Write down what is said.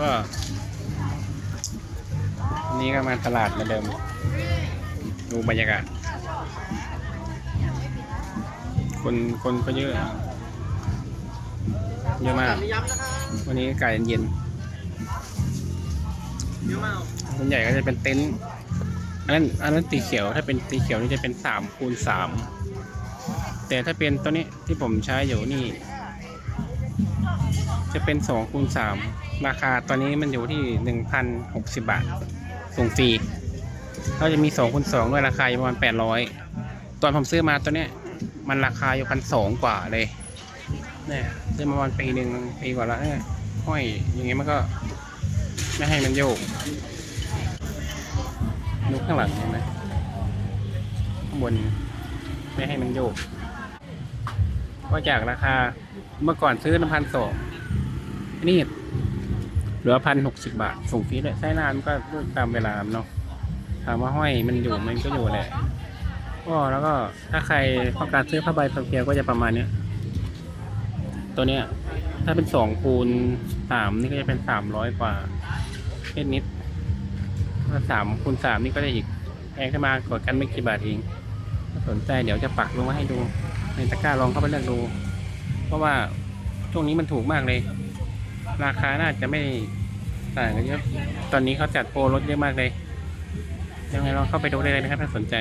ก็วันนี้ก็มาตลาดเหมือนเดิม ดูบรรยากาศ คนคนก็เยอะ เยอะมาก วันนี้อากาศเย็นเยอะมากส่วนใหญ่ก็จะเป็นเต็นท์อันนั้นอันนั้นสีเขียวถ้าเป็นสีเขียวนี่จะเป็นสามคูณสามแต่ถ้าเป็นตัวนี้ที่ผมใช้อยู่นี่ จะเป็นสองคูณสามราคาตอนนี้มันอยู่ที่หนึ่งพันหกสิบบาท ส่งฟรีก็จะมีสองคูณสองด้วยราคาอยู่ประมาณแปดร้อยตอนผมซื้อมาตัวเนี้ยมันราคาอยู่พันสองกว่าเลยเนี่ยซื้อมาประมาณปีหนึ่งปีกว่าแล้วเนี่ยห้อยอย่างเงี้ยมันก็ ไม่ให้มันโยกนุกข้างหลังเห็นไหมข้างบนไม่ให้มันโยก ก็จากราคาเมื่อก่อนซื้อพันสองนี่เหลือพันหกสิบบาท ส่งฟรีเลยใช้นานก็ตามเวลาเนาะถามว่าห้อยมันอยู่มันก็อยู่แหละก็แล้วก็ถ้าใครต้องการซื้อผ้าใบพันเพียวก็จะประมาณเนี้ยตัวเนี้ย ถ้าเป็นสองคูณสามนี่ก็จะเป็นสามร้อยกว่าเม็ดนิดถ้าสามคูณสามนี่ก็จะอีกแพงขึ้นมากว่ากันไม่กี่บาทเอง สนใจเดี๋ยวจะปักลงมาให้ดูในตะกร้าลองเข้าไปเลือกดู เพราะว่าช่วงนี้มันถูกมากเลย ราคาน่าจะไม่ต่างกันเยอะตอนนี้เขาจัดโปรลดเยอะมากเลยยังไงลองเข้าไปดูได้เลยนะครับถ้าสนใจ